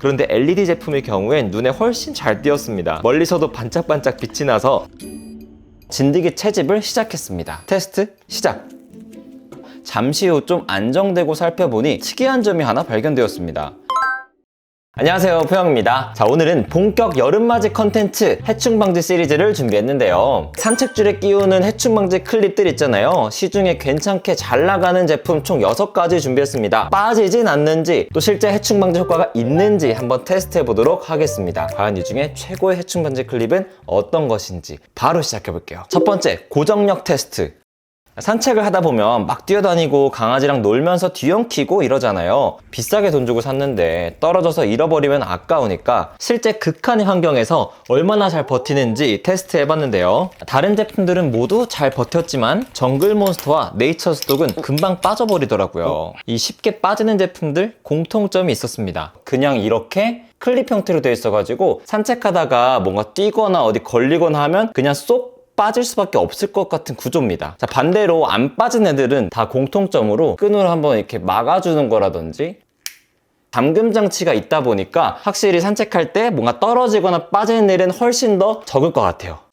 그런데 LED 제품의 경우엔 눈에 훨씬 잘 띄었습니다. 멀리서도 반짝반짝 빛이 나서 진드기 채집을 시작했습니다. 테스트 시작! 잠시 후 좀 안정되고 살펴보니 특이한 점이 하나 발견되었습니다. 안녕하세요 포영입니다. 자 오늘은 본격 여름맞이 컨텐츠 해충방지 시리즈를 준비했는데요. 산책줄에 끼우는 해충방지 클립들 있잖아요. 시중에 괜찮게 잘 나가는 제품 총 6가지 준비했습니다. 빠지진 않는지 또 실제 해충방지 효과가 있는지 한번 테스트 해 보도록 하겠습니다. 과연 이 중에 최고의 해충방지 클립은 어떤 것인지 바로 시작해 볼게요. 첫 번째 고정력 테스트 산책을 하다 보면 막 뛰어다니고 강아지랑 놀면서 뒤엉키고 이러잖아요. 비싸게 돈 주고 샀는데 떨어져서 잃어버리면 아까우니까 실제 극한의 환경에서 얼마나 잘 버티는지 테스트 해봤는데요. 다른 제품들은 모두 잘 버텼지만 정글몬스터와 네이처스톡은 금방 빠져버리더라고요. 이 쉽게 빠지는 제품들 공통점이 있었습니다. 그냥 이렇게 클립 형태로 되어 있어가지고 산책하다가 뭔가 뛰거나 어디 걸리거나 하면 그냥 쏙 빠질 수밖에 없을 것 같은 구조입니다. 자, 반대로 안 빠진 애들은 다 공통점으로 끈으로 한번 이렇게 막아주는 거라든지 잠금 장치가 있다 보니까 확실히 산책할 때 뭔가 떨어지거나 빠지는 일은 훨씬 더 적을 것 같아요.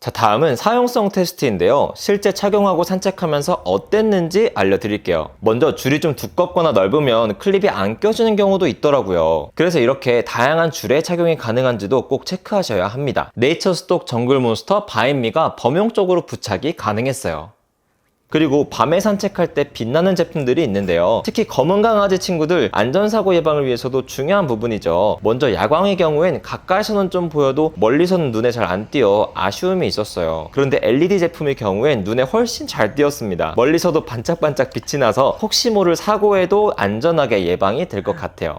자, 다음은 사용성 테스트인데요. 실제 착용하고 산책하면서 어땠는지 알려드릴게요. 먼저 줄이 좀 두껍거나 넓으면 클립이 안 껴지는 경우도 있더라고요. 그래서 이렇게 다양한 줄에 착용이 가능한지도 꼭 체크하셔야 합니다. 네이처스톡 정글몬스터 바인미가 범용적으로 부착이 가능했어요. 그리고 밤에 산책할 때 빛나는 제품들이 있는데요. 특히 검은 강아지 친구들 안전사고 예방을 위해서도 중요한 부분이죠. 먼저 야광의 경우엔 가까이서는 좀 보여도 멀리서는 눈에 잘 안 띄어 아쉬움이 있었어요. 그런데 LED 제품의 경우엔 눈에 훨씬 잘 띄었습니다. 멀리서도 반짝반짝 빛이 나서 혹시 모를 사고에도 안전하게 예방이 될 것 같아요.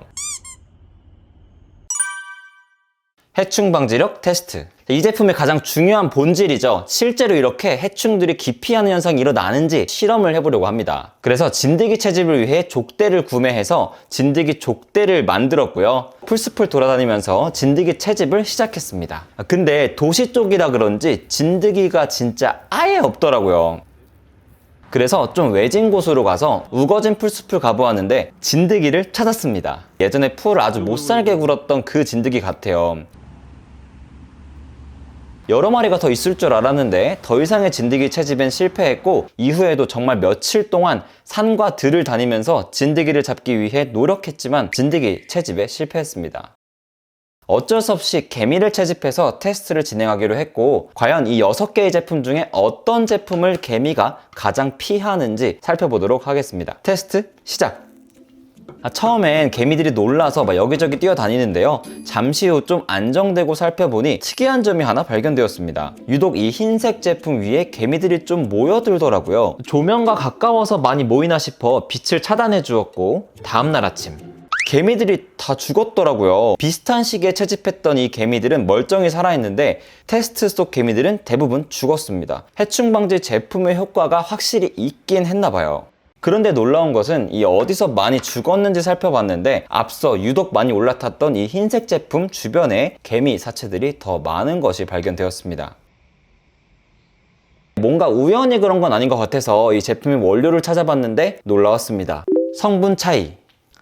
해충 방지력 테스트. 이 제품의 가장 중요한 본질이죠. 실제로 이렇게 해충들이 기피하는 현상이 일어나는지 실험을 해보려고 합니다. 그래서 진드기 채집을 위해 족대를 구매해서 진드기 족대를 만들었고요. 풀숲을 돌아다니면서 진드기 채집을 시작했습니다. 아, 근데 도시 쪽이라 그런지 진드기가 진짜 아예 없더라고요. 그래서 좀 외진 곳으로 가서 우거진 풀숲을 가보았는데 진드기를 찾았습니다. 예전에 풀을 아주 못 살게 굴었던 그 진드기 같아요. 여러 마리가 더 있을 줄 알았는데 더 이상의 진드기 채집엔 실패했고 이후에도 정말 며칠 동안 산과 들을 다니면서 진드기를 잡기 위해 노력했지만 진드기 채집에 실패했습니다. 어쩔 수 없이 개미를 채집해서 테스트를 진행하기로 했고 과연 이 6개의 제품 중에 어떤 제품을 개미가 가장 피하는지 살펴보도록 하겠습니다. 테스트 시작! 아, 처음엔 개미들이 놀라서 막 여기저기 뛰어다니는데요. 잠시 후 좀 안정되고 살펴보니 특이한 점이 하나 발견되었습니다. 유독 이 흰색 제품 위에 개미들이 좀 모여들더라고요. 조명과 가까워서 많이 모이나 싶어 빛을 차단해 주었고 다음날 아침 개미들이 다 죽었더라고요. 비슷한 시기에 채집했던 이 개미들은 멀쩡히 살아있는데 테스트 속 개미들은 대부분 죽었습니다. 해충 방지 제품의 효과가 확실히 있긴 했나 봐요. 그런데 놀라운 것은 이 어디서 많이 죽었는지 살펴봤는데 앞서 유독 많이 올라탔던 이 흰색 제품 주변에 개미 사체들이 더 많은 것이 발견되었습니다. 뭔가 우연히 그런 건 아닌 것 같아서 이 제품의 원료를 찾아봤는데 놀라웠습니다. 성분 차이.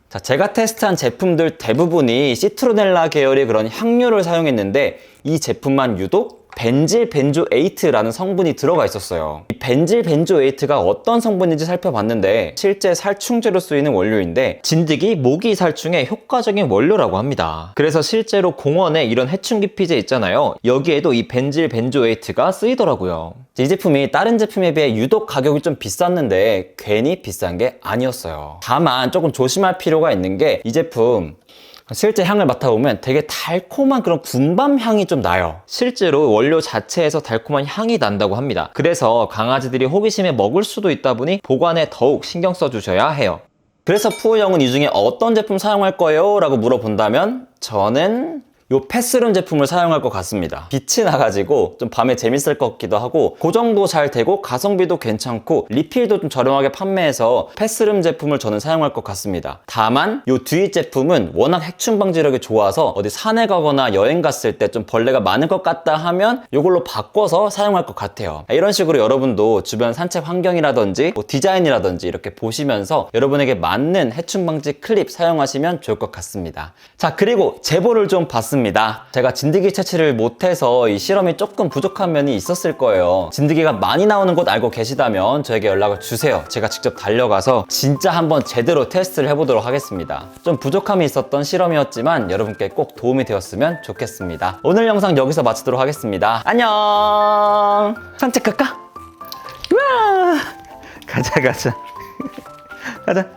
자, 제가 테스트한 제품들 대부분이 시트로넬라 계열의 그런 향료를 사용했는데 이 제품만 유독 벤질 벤조에이트라는 성분이 들어가 있었어요. 이 벤질 벤조에이트가 어떤 성분인지 살펴봤는데 실제 살충제로 쓰이는 원료인데 진드기, 모기 살충에 효과적인 원료라고 합니다. 그래서 실제로 공원에 이런 해충 기 피제 있잖아요. 여기에도 이 벤질 벤조에이트가 쓰이더라고요. 이 제품이 다른 제품에 비해 유독 가격이 좀 비쌌는데 괜히 비싼 게 아니었어요. 다만 조금 조심할 필요가 있는 게 이 제품 실제 향을 맡아보면 되게 달콤한 그런 군밤 향이 좀 나요. 실제로 원료 자체에서 달콤한 향이 난다고 합니다. 그래서 강아지들이 호기심에 먹을 수도 있다 보니 보관에 더욱 신경 써주셔야 해요. 그래서 푸우 형은 이 중에 어떤 제품 사용할 거예요? 라고 물어본다면 저는 요 패스룸 제품을 사용할 것 같습니다. 빛이 나가지고 좀 밤에 재밌을 것 같기도 하고 고정도 잘 되고 가성비도 괜찮고 리필도 좀 저렴하게 판매해서 패스룸 제품을 저는 사용할 것 같습니다. 다만 요 뒤 제품은 워낙 해충 방지력이 좋아서 어디 산에 가거나 여행 갔을 때 좀 벌레가 많을 것 같다 하면 요걸로 바꿔서 사용할 것 같아요. 이런 식으로 여러분도 주변 산책 환경이라든지 뭐 디자인이라든지 이렇게 보시면서 여러분에게 맞는 해충 방지 클립 사용하시면 좋을 것 같습니다. 자, 그리고 제보를 좀 받습니다. 제가 진드기 채취를 못해서 이 실험이 조금 부족한 면이 있었을 거예요. 진드기가 많이 나오는 곳 알고 계시다면 저에게 연락을 주세요. 제가 직접 달려가서 진짜 한번 제대로 테스트를 해보도록 하겠습니다. 좀 부족함이 있었던 실험이었지만 여러분께 꼭 도움이 되었으면 좋겠습니다. 오늘 영상 여기서 마치도록 하겠습니다. 안녕! 산책 갈까? 우와! 가자, 가자. 가자.